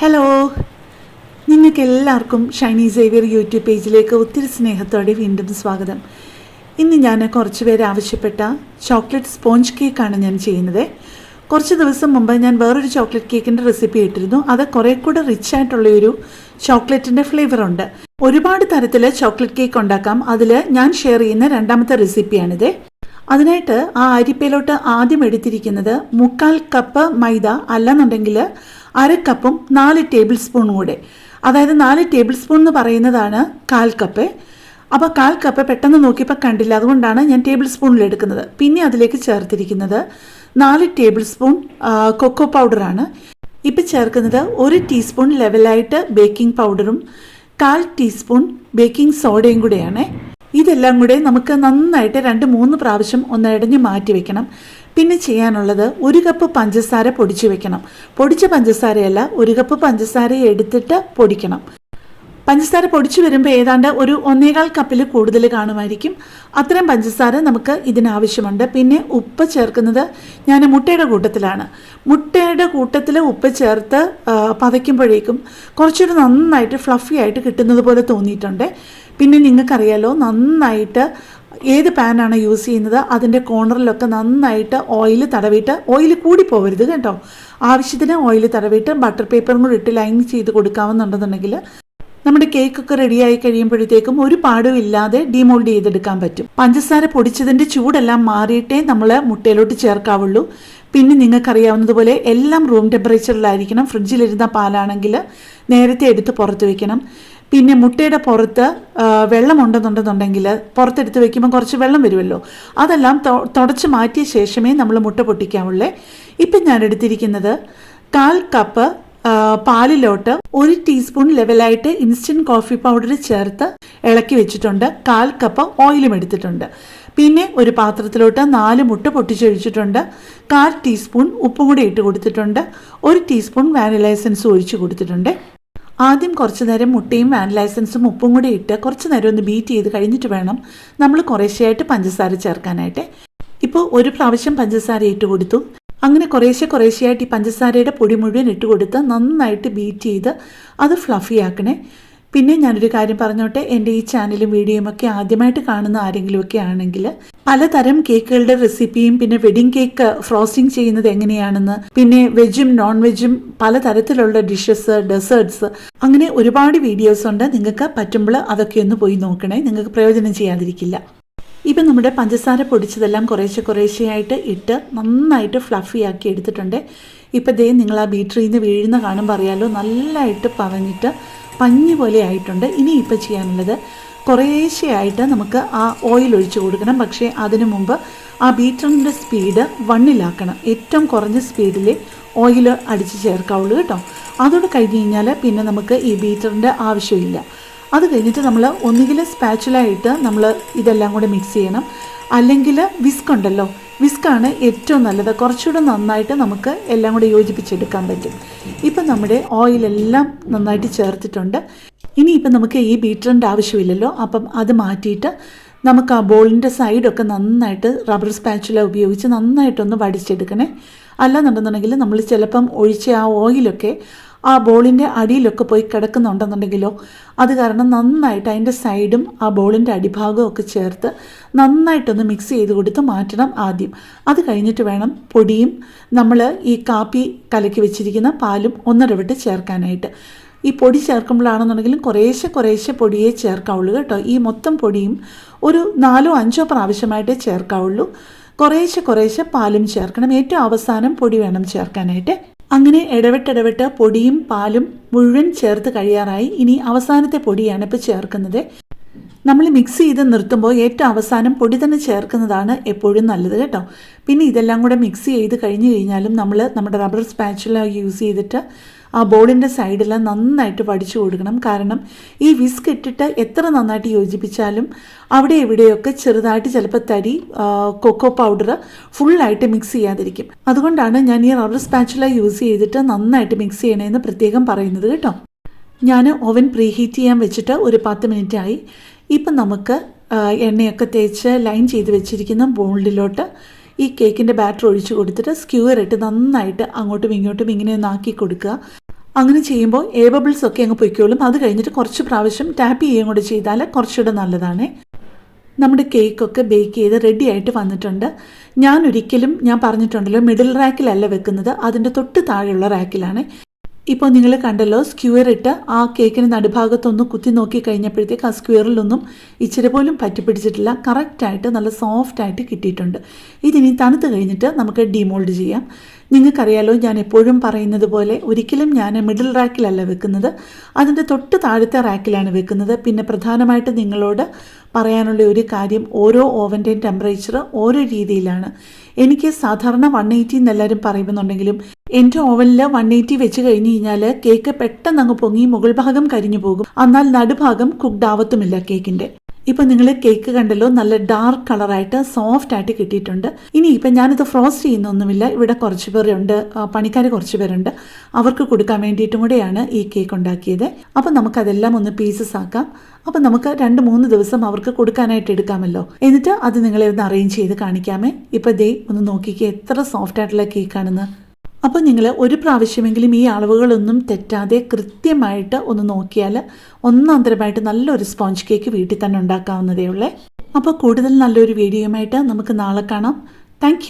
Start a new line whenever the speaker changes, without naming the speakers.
Hello നിങ്ങൾക്ക് എല്ലാവർക്കും Shiny Xavier YouTube പേജിലേക്ക് ഒത്തിരി സ്നേഹത്തോടെ വീണ്ടും സ്വാഗതം. ഇന്ന് ഞാൻ കുറച്ച് പേര് ആവശ്യപ്പെട്ട ചോക്ലേറ്റ് സ്പോഞ്ച് കേക്കാണ് ഞാൻ ചെയ്യുന്നത്. കുറച്ച് ദിവസം മുമ്പ് ഞാൻ വേറൊരു ചോക്ലേറ്റ് കേക്കിന്റെ റെസിപ്പി ഇട്ടിരുന്നു. അത് കുറേ കൂടെ റിച്ച് ആയിട്ടുള്ള ഒരു ചോക്ലേറ്റിന്റെ ഫ്ലേവർ ഉണ്ട്. ഒരുപാട് തരത്തിൽ ചോക്ലേറ്റ് കേക്ക് ഉണ്ടാക്കാം. അതിൽ ഞാൻ ഷെയർ ചെയ്യുന്ന രണ്ടാമത്തെ റെസിപ്പിയാണിത്. അതിനായിട്ട് ആ അരിപ്പയിലോട്ട് ആദ്യം എടുത്തിരിക്കുന്നത് മുക്കാൽ കപ്പ് മൈദ അല്ലെന്നുണ്ടെങ്കിൽ അര കപ്പും നാല് ടേബിൾ സ്പൂണും കൂടെ. അതായത് നാല് ടേബിൾ സ്പൂൺ എന്ന് പറയുന്നതാണ് കാൽ കപ്പ്. അപ്പോൾ കാൽ കപ്പ് പെട്ടെന്ന് നോക്കിയപ്പോൾ കണ്ടില്ല. അതുകൊണ്ടാണ് ഞാൻ ടേബിൾ സ്പൂണിൽ എടുക്കുന്നത്. പിന്നെ അതിലേക്ക് ചേർത്തിരിക്കുന്നത് നാല് ടേബിൾ സ്പൂൺ കൊക്കോ പൗഡറാണ് ഇപ്പോൾ ചേർക്കുന്നത് ഒരു ടീസ്പൂൺ ലെവലായിട്ട് ബേക്കിംഗ് പൗഡറും കാൽ ടീസ്പൂൺ ബേക്കിംഗ് സോഡയും കൂടെയാണ്. ഇതെല്ലാം കൂടെ നമുക്ക് നന്നായിട്ട് രണ്ട് മൂന്ന് പ്രാവശ്യം ഒന്ന് ഇടഞ്ഞ് മാറ്റി വെക്കണം. പിന്നെ ചെയ്യാനുള്ളത് ഒരു കപ്പ് പഞ്ചസാര പൊടിച്ച് വെക്കണം. പൊടിച്ച പഞ്ചസാരയല്ല ഒരു കപ്പ് പഞ്ചസാര എടുത്തിട്ട് പൊടിക്കണം. പഞ്ചസാര പൊടിച്ചു വരുമ്പോൾ ഏതാണ്ട് ഒരു ഒന്നേകാൽ കപ്പിൽ കൂടുതൽ കാണുമായിരിക്കും. അത്രയും പഞ്ചസാര നമുക്ക് ഇതിനാവശ്യമുണ്ട്. പിന്നെ ഉപ്പ് ചേർക്കുന്നത് ഞാൻ മുട്ടയുടെ കൂട്ടത്തിലാണ്. മുട്ടയുടെ കൂട്ടത്തിൽ ഉപ്പ് ചേർത്ത് പതയ്ക്കുമ്പോഴേക്കും കുറച്ചുകൂടി നന്നായിട്ട് ഫ്ലഫി ആയിട്ട് കിട്ടുന്നത് പോലെ തോന്നിയിട്ടുണ്ട്. പിന്നെ നിങ്ങൾക്കറിയാലോ നന്നായിട്ട് ഏത് പാനാണ് യൂസ് ചെയ്യുന്നത് അതിന്റെ കോർണറിലൊക്കെ നന്നായിട്ട് ഓയിൽ തടവിയിട്ട് ഓയിൽ കൂടി പോകരുത് കേട്ടോ. ആവശ്യത്തിന് ഓയിൽ തടവിയിട്ട് ബട്ടർ പേപ്പറും കൂടി ഇട്ട് ലൈൻ ചെയ്ത് കൊടുക്കാമെന്നുണ്ടെന്നുണ്ടെങ്കിൽ നമ്മുടെ കേക്കൊക്കെ റെഡിയായി കഴിയുമ്പോഴത്തേക്കും ഒരു പാടും ഇല്ലാതെ ഡിമോൾഡ് ചെയ്തെടുക്കാൻ പറ്റും. പഞ്ചസാര പൊടിച്ചതിന്റെ ചൂടെല്ലാം മാറിയിട്ടേ നമ്മൾ മുട്ടയിലോട്ട് ചേർക്കാവുള്ളൂ. പിന്നെ നിങ്ങൾക്കറിയാവുന്നതുപോലെ എല്ലാം റൂം ടെമ്പറേച്ചറിലായിരിക്കണം ഫ്രിഡ്ജിലിരുന്ന പാലാണെങ്കിൽ നേരത്തെ എടുത്ത് പുറത്ത് വെക്കണം. പിന്നെ മുട്ടയുടെ പുറത്ത് വെള്ളം വെള്ളമുണ്ടെന്നുണ്ടെന്നുണ്ടെങ്കിൽ പുറത്തെടുത്ത് വെക്കുമ്പോൾ കുറച്ച് വെള്ളം വരുമല്ലോ. അതെല്ലാം തുടച്ച് മാറ്റിയ ശേഷമേ നമ്മൾ മുട്ട പൊട്ടിക്കാവുള്ളേ. ഇപ്പം ഞാൻ എടുത്തിരിക്കുന്നത് കാൽ കപ്പ് പാലിലോട്ട് ഒരു ടീസ്പൂൺ ലെവലായിട്ട് ഇൻസ്റ്റന്റ് കോഫി പൗഡർ ചേർത്ത് ഇളക്കി വെച്ചിട്ടുണ്ട്. കാൽ കപ്പ് ഓയിലും എടുത്തിട്ടുണ്ട്. പിന്നെ ഒരു പാത്രത്തിലോട്ട് നാല് മുട്ട പൊട്ടിച്ചൊഴിച്ചിട്ടുണ്ട്. കാൽ ടീസ്പൂൺ ഉപ്പും കൂടി ഇട്ട് കൊടുത്തിട്ടുണ്ട്. ഒരു ടീസ്പൂൺ വാനില എസൻസ് ഒഴിച്ച് കൊടുത്തിട്ടുണ്ട്. ആദ്യം കുറച്ച് നേരം മുട്ടയും വാനില എസൻസും ഉപ്പും കൂടി ഇട്ട് കുറച്ച് നേരം ഒന്ന് ബീറ്റ് ചെയ്ത് കഴിഞ്ഞിട്ട് വേണം നമ്മൾ കുറേശ്ശെയായിട്ട് പഞ്ചസാര ചേർക്കാനായിട്ട്. ഇപ്പോൾ ഒരു പ്രാവശ്യം പഞ്ചസാര ഇട്ട് കൊടുത്തു. അങ്ങനെ കുറേശ്ശെ കുറേശ്ശെയായിട്ട് ഈ പഞ്ചസാരയുടെ പൊടി മുഴുവൻ ഇട്ട് കൊടുത്ത് നന്നായിട്ട് ബീറ്റ് ചെയ്ത് അത് ഫ്ലഫി ആക്കണേ. പിന്നെ ഞാനൊരു കാര്യം പറഞ്ഞോട്ടെ എന്റെ ഈ ചാനലും വീഡിയോയും ഒക്കെ ആദ്യമായിട്ട് കാണുന്ന ആരെങ്കിലുമൊക്കെ ആണെങ്കിൽ പലതരം കേക്കുകളുടെ റെസിപ്പിയും പിന്നെ വെഡിങ് കേക്ക് ഫ്രോസ്റ്റിംഗ് ചെയ്യുന്നത് എങ്ങനെയാണെന്ന് പിന്നെ വെജും നോൺ വെജും പലതരത്തിലുള്ള ഡിഷസ് ഡെസേർട്സ് അങ്ങനെ ഒരുപാട് വീഡിയോസ് ഉണ്ട്. നിങ്ങൾക്ക് പറ്റുമ്പോൾ അതൊക്കെ ഒന്ന് പോയി നോക്കണേ. നിങ്ങൾക്ക് പ്രയോജനം ചെയ്യാതിരിക്കില്ല. ഇപ്പം നമ്മുടെ പഞ്ചസാര പൊടിച്ചതെല്ലാം കുറേശ്ശെ കുറേശ്ശെയായിട്ട് ഇട്ട് നന്നായിട്ട് ഫ്ലഫി ആക്കി എടുത്തിട്ടുണ്ട്. ഇപ്പം ദേ നിങ്ങൾ ആ ബീറ്ററിൽ നിന്ന് വീഴുന്ന കാണുമ്പോൾ അറിയാലോ നല്ലതായിട്ട് പറഞ്ഞിട്ട് പഞ്ഞി പോലെ ആയിട്ടുണ്ട്. ഇനി ഇപ്പം ചെയ്യാനുള്ളത് കുറേശ്ശെയായിട്ട് നമുക്ക് ആ ഓയിൽ ഒഴിച്ചു കൊടുക്കണം. പക്ഷേ അതിനു മുമ്പ് ആ ബീറ്ററിന്റെ സ്പീഡ് വണ്ണിലാക്കണം. ഏറ്റവും കുറഞ്ഞ സ്പീഡിൽ ഓയിൽ അടിച്ച് ചേർക്കാവുള്ളൂ കേട്ടോ. അതോടെ കഴിഞ്ഞ് കഴിഞ്ഞാൽ പിന്നെ നമുക്ക് ഈ ബീറ്ററിന്റെ ആവശ്യമില്ല. അത് കഴിഞ്ഞിട്ട് നമ്മൾ ഒന്നുകിൽ സ്പാച്ചിലായിട്ട് നമ്മൾ ഇതെല്ലാം കൂടെ മിക്സ് ചെയ്യണം. അല്ലെങ്കിൽ വിസ്ക് ഉണ്ടല്ലോ വിസ്കാണ് ഏറ്റവും നല്ലത്. കുറച്ചുകൂടെ നന്നായിട്ട് നമുക്ക് എല്ലാം കൂടെ യോജിപ്പിച്ചെടുക്കാൻ പറ്റും. ഇപ്പം നമ്മുടെ ഓയിലെല്ലാം നന്നായിട്ട് ചേർത്തിട്ടുണ്ട്. ഇനിയിപ്പം നമുക്ക് ഈ ബീറ്ററിന്റെ ആവശ്യമില്ലല്ലോ അപ്പം അത് മാറ്റിയിട്ട് നമുക്ക് ആ ബോളിന്റെ സൈഡൊക്കെ നന്നായിട്ട് റബ്ബർ സ്പാച്ചുല ഉപയോഗിച്ച് നന്നായിട്ടൊന്ന് വടിച്ചെടുക്കണേ. അല്ലാന്നുണ്ടെന്നുണ്ടെങ്കിൽ നമ്മൾ ചിലപ്പം ഒഴിച്ച ആ ഓയിലൊക്കെ ആ ബോളിന്റെ അടിയിലൊക്കെ പോയി കിടക്കുന്നുണ്ടെന്നുണ്ടെങ്കിലോ അത് കാരണം നന്നായിട്ട് അതിന്റെ സൈഡും ആ ബോളിന്റെ അടിഭാഗവും ഒക്കെ ചേർത്ത് നന്നായിട്ടൊന്ന് മിക്സ് ചെയ്ത് കൊടുത്ത് മാറ്റണം ആദ്യം. അത് കഴിഞ്ഞിട്ട് വേണം പൊടിയും നമ്മൾ ഈ കാപ്പി കലക്കി വെച്ചിരിക്കുന്ന പാലും ഒന്നിടവിട്ട് ചേർക്കാനായിട്ട്. ഈ പൊടി ചേർക്കുമ്പോഴാണെന്നുണ്ടെങ്കിലും കുറേശ്ശെ കുറേശ്ശെ പൊടിയേ ചേർക്കാവുള്ളൂ കേട്ടോ. ഈ മൊത്തം പൊടിയും ഒരു നാലോ അഞ്ചോ പ്രാവശ്യമായിട്ടേ ചേർക്കാവുള്ളൂ. കുറേശ്ശെ കുറേശ്ശെ പാലും ചേർക്കണം. ഏറ്റവും അവസാനം പൊടി വേണം ചേർക്കാനായിട്ട്. അങ്ങനെ ഇടവിട്ടിടവിട്ട് പൊടിയും പാലും മുഴുവൻ ചേർത്ത് കഴിയാറായി. ഇനി അവസാനത്തെ പൊടിയാണ് ഇപ്പോൾ ചേർക്കുന്നത്. നമ്മൾ മിക്സ് ചെയ്ത് നിർത്തുമ്പോൾ ഏറ്റവും അവസാനം പൊടി തന്നെ ചേർക്കുന്നതാണ് എപ്പോഴും നല്ലത് കേട്ടോ. പിന്നെ ഇതെല്ലാം കൂടെ മിക്സ് ചെയ്ത് കഴിഞ്ഞ് കഴിഞ്ഞാലും നമ്മൾ നമ്മുടെ റബ്ബർ സ്പാച്ചുല യൂസ് ചെയ്തിട്ട് ആ ബോർഡിന്റെ സൈഡെല്ലാം നന്നായിട്ട് വടിച്ചു കൊടുക്കണം. കാരണം ഈ വിസ്ക് ഇട്ടിട്ട് എത്ര നന്നായിട്ട് യോജിപ്പിച്ചാലും അവിടെ ഇവിടെയൊക്കെ ചെറുതായിട്ട് ചിലപ്പോൾ തരി കൊക്കോ പൗഡർ ഫുള്ളായിട്ട് മിക്സ് ചെയ്യാതിരിക്കും. അതുകൊണ്ടാണ് ഞാൻ ഈ റബ്ബർ സ്പാച്ചുല യൂസ് ചെയ്തിട്ട് നന്നായിട്ട് മിക്സ് ചെയ്യണമെന്ന് പ്രത്യേകം പറയുന്നത് കേട്ടോ. ഞാൻ ഓവൻ പ്രീഹീറ്റ് ചെയ്യാൻ വെച്ചിട്ട് ഒരു പത്ത് മിനിറ്റ് ആയി. ഇപ്പം നമുക്ക് എണ്ണയൊക്കെ തേച്ച് ലൈൻ ചെയ്ത് വെച്ചിരിക്കുന്ന ബോൾഡിലോട്ട് ഈ കേക്കിന്റെ ബാറ്റർ ഒഴിച്ചു കൊടുത്തിട്ട് സ്ക്യൂർ ഇട്ട് നന്നായിട്ട് അങ്ങോട്ടും ഇങ്ങോട്ടും ഇങ്ങനെ ഒന്ന് ആക്കി കൊടുക്കുക. അങ്ങനെ ചെയ്യുമ്പോൾ എയർ ബബിൾസ് ഒക്കെ അങ്ങ് പൊയ്ക്കോളും. അത് കഴിഞ്ഞിട്ട് കുറച്ച് പ്രാവശ്യം ടാപ്പ് ചെയ്യുകയും കൂടെ ചെയ്താൽ കുറച്ചുകൂടെ നല്ലതാണ്. നമ്മുടെ കേക്കൊക്കെ ബേക്ക് ചെയ്ത് റെഡി ആയിട്ട് വന്നിട്ടുണ്ട്. ഞാൻ ഒരിക്കലും ഞാൻ പറഞ്ഞിട്ടുണ്ടല്ലോ മിഡിൽ റാക്കിലല്ല വെക്കുന്നത്. അതിന്റെ തൊട്ട് താഴെയുള്ള റാക്കിലാണ് ഇപ്പോൾ നിങ്ങൾ കണ്ടല്ലോ സ്ക്യൂർ ഇട്ട് ആ കേക്കിന് നടുഭാഗത്തൊന്ന് കുത്തി നോക്കി കഴിഞ്ഞപ്പോഴത്തേക്ക് ആ സ്ക്വയറിലൊന്നും ഇച്ചിരി പോലും പറ്റി പറ്റിപ്പിടിച്ചിട്ടില്ല കറക്റ്റായിട്ട് നല്ല സോഫ്റ്റായിട്ട് കിട്ടിയിട്ടുണ്ട്. ഇതിനി തണുത്ത് കഴിഞ്ഞിട്ട് നമുക്ക് ഡിമോൾഡ് ചെയ്യാം. നിങ്ങൾക്കറിയാലോ ഞാൻ എപ്പോഴും പറയുന്നത് പോലെ ഒരിക്കലും ഞാൻ മിഡിൽ റാക്കിലല്ല വെക്കുന്നത്. അതിന്റെ തൊട്ട് താഴത്തെ റാക്കിലാണ് വെക്കുന്നത്. പിന്നെ പ്രധാനമായിട്ട് നിങ്ങളോട് പറയാനുള്ള ഒരു കാര്യം ഓരോ ഓവന്റെയും ടെമ്പറേച്ചർ ഓരോ രീതിയിലാണ്. എനിക്ക് സാധാരണ വൺ എയ്റ്റി എന്നെല്ലാവരും പറയുമെന്നുണ്ടെങ്കിലും എന്റെ ഓവനിൽ വൺ എയ്റ്റി വെച്ച് കഴിഞ്ഞ് കഴിഞ്ഞാൽ കേക്ക് പെട്ടെന്ന് അങ്ങ് പൊങ്ങി മുകൾ ഭാഗം കരിഞ്ഞു പോകും. എന്നാൽ നടുഭാഗം കുക്ക്ഡ് ആവത്തുമില്ല കേക്കിന്റെ ഇപ്പൊ നിങ്ങൾ കേക്ക് കണ്ടല്ലോ നല്ല ഡാർക്ക് കളറായിട്ട് സോഫ്റ്റ് ആയിട്ട് കിട്ടിയിട്ടുണ്ട്. ഇനി ഇപ്പം ഞാനിത് ഫ്രോസ്റ്റ് ചെയ്യുന്നൊന്നുമില്ല. ഇവിടെ കുറച്ച് പേരുണ്ട് പണിക്കാർ കുറച്ച് പേരുണ്ട്. അവർക്ക് കൊടുക്കാൻ വേണ്ടിയിട്ടും കൂടെയാണ് ഈ കേക്ക് ഉണ്ടാക്കിയത്. അപ്പം നമുക്കതെല്ലാം ഒന്ന് പീസസ് ആക്കാം. അപ്പം നമുക്ക് രണ്ട് മൂന്ന് ദിവസം അവർക്ക് കൊടുക്കാനായിട്ട് എടുക്കാമല്ലോ. എന്നിട്ട് അത് നിങ്ങളെ ഒന്ന് അറേഞ്ച് ചെയ്ത് കാണിക്കാമേ. ഇപ്പം ദേ ഒന്ന് നോക്കിക്കേ എത്ര സോഫ്റ്റ് ആയിട്ടുള്ള കേക്കാണെന്ന് അപ്പോൾ നിങ്ങൾ ഒരു പ്രാവശ്യമെങ്കിലും ഈ അളവുകളൊന്നും തെറ്റാതെ കൃത്യമായിട്ട് ഒന്ന് നോക്കിയാൽ ഒന്നാന്തരമായിട്ട് നല്ലൊരു സ്പോഞ്ച് കേക്ക് വീട്ടിൽ തന്നെ ഉണ്ടാക്കാവുന്നതേ ഉള്ളേ. അപ്പോൾ കൂടുതൽ നല്ലൊരു വീഡിയോയുമായിട്ട് നമുക്ക് നാളെ കാണാം. താങ്ക്